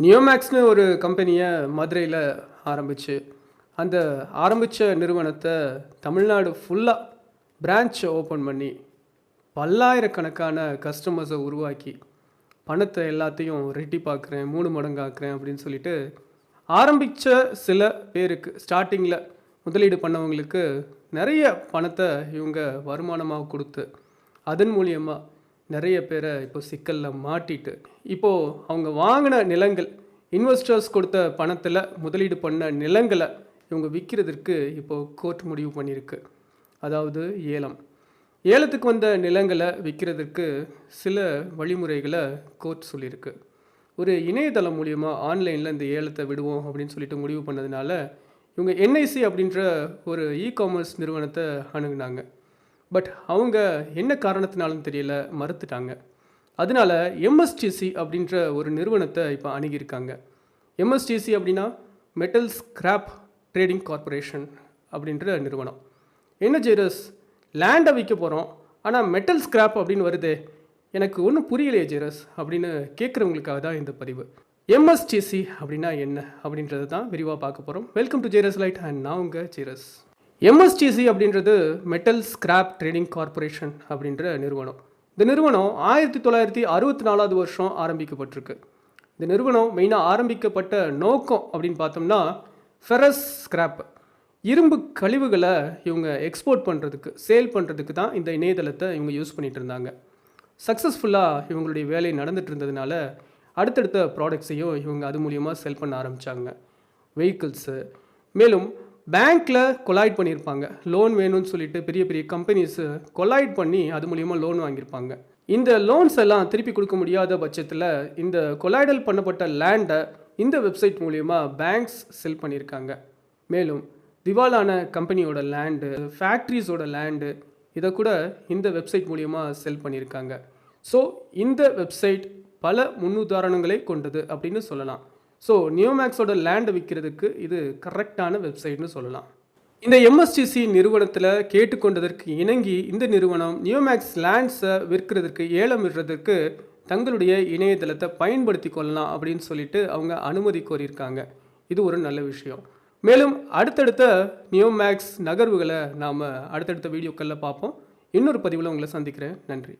நியோமேக்ஸ்னு ஒரு கம்பெனியை மதுரையில் ஆரம்பிச்சு அந்த ஆரம்பித்த நிறுவனத்தை தமிழ்நாடு ஃபுல்லாக பிரான்ச் ஓப்பன் பண்ணி பல்லாயிரக்கணக்கான கஸ்டமர்ஸை உருவாக்கி பணத்தை எல்லாத்தையும் ரெட்டி பார்க்குறேன் மூணு மடங்காக்குறேன் அப்படின்னு சொல்லிட்டு ஆரம்பித்த சில பேருக்கு ஸ்டார்டிங்கில் முதலீடு பண்ணவங்களுக்கு நிறைய பணத்தை இவங்க வருமானமாக கொடுத்து அதன் மூலியமாக நிறைய பேரை இப்போ சிக்கலில் மாட்டிட்டு இப்போது அவங்க வாங்கின நிலங்கள் இன்வெஸ்டர்ஸ் கொடுத்த பணத்தில் முதலீடு பண்ண நிலங்களை இவங்க விற்கிறதுக்கு இப்போது கோர்ட் முடிவு பண்ணியிருக்கு. அதாவது ஏலம். ஏலத்துக்கு வந்த நிலங்களை விற்கிறதுக்கு சில வழிமுறைகளை கோர்ட் சொல்லியிருக்கு. ஒரு இணையதளம் மூலியமாக ஆன்லைனில் இந்த ஏலத்தை விடுவோம் அப்படின்னு சொல்லிட்டு முடிவு பண்ணதுனால இவங்க என்ஐசி அப்படின்ற ஒரு இ காமர்ஸ் நிறுவனத்தை அணுகுனாங்க. பட் அவங்க என்ன காரணத்தினாலும் தெரியல மறுத்துட்டாங்க. அதனால எம்எஸ்டிசி அப்படின்ற ஒரு நிறுவனத்தை இப்போ அணுகியிருக்காங்க. எம்எஸ்டிசி அப்படின்னா மெட்டல் ஸ்கிராப் ட்ரேடிங் கார்ப்பரேஷன் அப்படின்ற நிறுவனம். என்ன ஜெரஸ் லேண்டை விற்க போகிறோம் ஆனால் மெட்டல் ஸ்கிராப் அப்படின்னு வருதே. எனக்கு ஒன்றும் புரியலையே ஜெரஸ் அப்படின்னு கேட்குறவங்களுக்காக தான் இந்த பதிவு. எம்எஸ்டிசி அப்படின்னா என்ன அப்படின்றத தான் விரிவாக பார்க்க போகிறோம் வெல்கம் டு ஜெரஸ் லைட் அண்ட் நான் உங்கள் ஜெரஸ் எம்எஸ்டிசி அப்படின்றது மெட்டல் ஸ்கிராப் ட்ரேடிங் கார்ப்பரேஷன் அப்படின்ற நிறுவனம். இந்த நிறுவனம் ஆயிரத்தி தொள்ளாயிரத்தி அறுபத்தி நாலாவது வருஷம் ஆரம்பிக்கப்பட்டிருக்கு. இந்த நிறுவனம் மெயினாக ஆரம்பிக்கப்பட்ட நோக்கம் அப்படின்னு பார்த்தோம்னா ஃபெரஸ் ஸ்கிராப் இரும்பு கழிவுகளை இவங்க எக்ஸ்போர்ட் பண்ணுறதுக்கு சேல் பண்ணுறதுக்கு தான் இந்த இணையதளத்தை இவங்க யூஸ் பண்ணிட்டு இருந்தாங்க. சக்ஸஸ்ஃபுல்லாக இவங்களுடைய வேலை நடந்துட்டு இருந்ததுனால அடுத்தடுத்த ப்ராடக்ட்ஸையும் இவங்க அது மூலியமாக செல் பண்ண ஆரம்பித்தாங்க வெஹிக்கிள்ஸு மேலும் பேங்க்கில் கொலாய்ட் பண்ணியிருப்பாங்க லோன் வேணும்னு சொல்லிட்டு பெரிய பெரிய கம்பெனிஸு கொலாய்ட் பண்ணி அது மூலியமாக லோன் வாங்கியிருப்பாங்க இந்த லோன்ஸ் எல்லாம் திருப்பி கொடுக்க முடியாத பட்சத்தில் இந்த கொலாய்டல் பண்ணப்பட்ட லேண்டை இந்த வெப்சைட் மூலியமாக பேங்க்ஸ் செல் பண்ணியிருக்காங்க மேலும் திவாலான கம்பெனியோட லேண்டு ஃபேக்ட்ரிஸோட லேண்டு இதை கூட இந்த வெப்சைட் மூலியமாக செல் பண்ணியிருக்காங்க ஸோ இந்த வெப்சைட் பல முன்னுதாரணங்களை கொண்டது அப்படின்னு சொல்லலாம். ஸோ நியோமேக்ஸோட லேண்டை விற்கிறதுக்கு இது கரெக்டான வெப்சைட்னு சொல்லலாம். இந்த எம்எஸ்டிசி நிறுவனத்தில் கேட்டுக்கொண்டதற்கு இணங்கி இந்த நிறுவனம் நியோமேக்ஸ் லேண்ட்ஸை விற்கிறதுக்கு ஏலம் விடுறதுக்கு தங்களுடைய இணையதளத்தை பயன்படுத்தி கொள்ளலாம் அப்படின்னு சொல்லிட்டு அவங்க அனுமதி கோரியிருக்காங்க. இது ஒரு நல்ல விஷயம். மேலும் அடுத்தடுத்த நியோமேக்ஸ் நகர்வுகளை நாம் அடுத்தடுத்த வீடியோக்களில் பார்ப்போம். இன்னொரு பதிவில் உங்களை சந்திக்கிறேன். நன்றி.